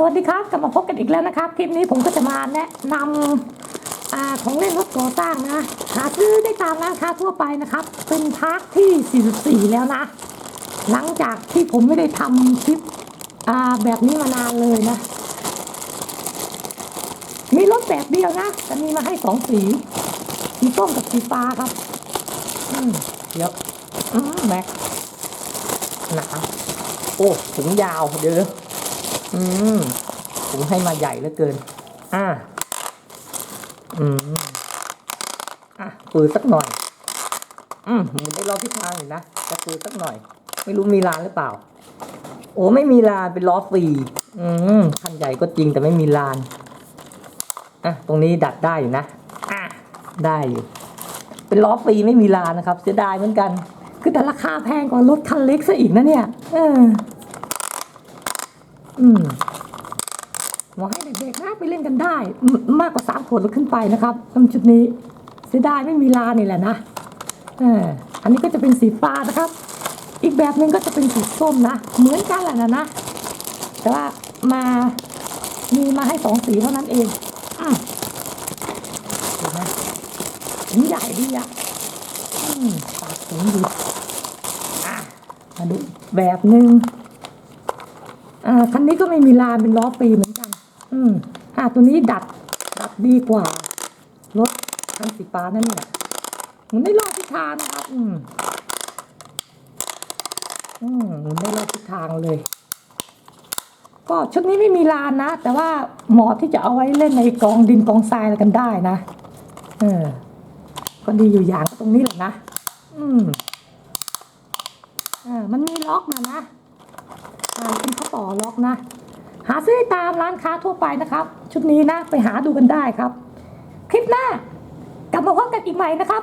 สวัสดีครับกลับมาพบกันอีกแล้วนะครับคลิปนี้ผมก็จะมาแนะนำอาของเล่นรถก่อสร้างนะหาซื้อได้ตามร้านค้าทั่วไปนะครับ เป็นพาร์ทที่ 44 แล้วนะ หลังจากที่ผมไม่ได้ทำคลิปอ่าแบบนี้มานานเลยนะ มีรถแบบเดียวนะแต่มีมาให้สองสี สีส้มกับสีฟ้าครับอืมเดี๋ยวอืมแม็กหนาโอ้ถุงยาวเดี๋ยว อืมผมให้มาใหญ่เหลือเกิน อ่า อืม อะปืนสักหน่อย อืมมุนได้รอบทิศทางอยู่นะจะปืนสักหน่อย ไม่รู้มีลานหรือเปล่า โอ้ไม่มีลานเป็นล้อฟรี อืมคันใหญ่ก็จริงแต่ไม่มีลาน อะ ตรงนี้ดัดได้อยู่นะ อะ ได้อยู่ เป็นล้อฟรีไม่มีลานนะครับ เสียดายเหมือนกัน คือแต่ราคาแพงกว่ารถคันเล็กซะอีกนะเนี่ย เออ อืมหวให้เด็กๆนะไปเล่นกันได้ มากกว่าสามขวดแล้วขึ้นไปนะครับสำหรับชุดนี้เสียดายไม่มีลานี่แหละนะเอออันนี้ก็จะเป็นสีฟ้านะครับ อีกแบบหนึ่งก็จะเป็นสีส้มนะ เหมือนกันแหละนะนะ แต่ว่ามามีมาให้สองสีเท่านั้นเองอืมเห็นไหมถุงใหญ่ดีอะอืมปากถุงดีอะมาดูแบบหนึ่งอ่า คันนี้ก็ไม่มีลานเป็นล้อฟรีเหมือนกัน อืมอ่าตัวนี้ดัด ดัดดีกว่ารถคันสีฟ้านั่นเนี่ยหมุนได้รอบทิศทางนะครับ อืมอืมหมุนได้รอบทิศทางเลย ก็ชุดนี้ไม่มีลานนะ แต่ว่าเหมาะที่จะเอาไว้เล่นในกองดินกองทรายอะไรกันได้นะ เออ ก็ดีอยู่อย่างตรงนี้แหละนะ อืมอ่ามันมีล็อกนะนะ อ่าเป็นข้อต่อล็อกนะ หาซื้อตามร้านค้าทั่วไปนะครับ ชุดนี้นะไปหาดูกันได้ครับ คลิปหน้ากลับมาพบกันอีกใหม่นะครับ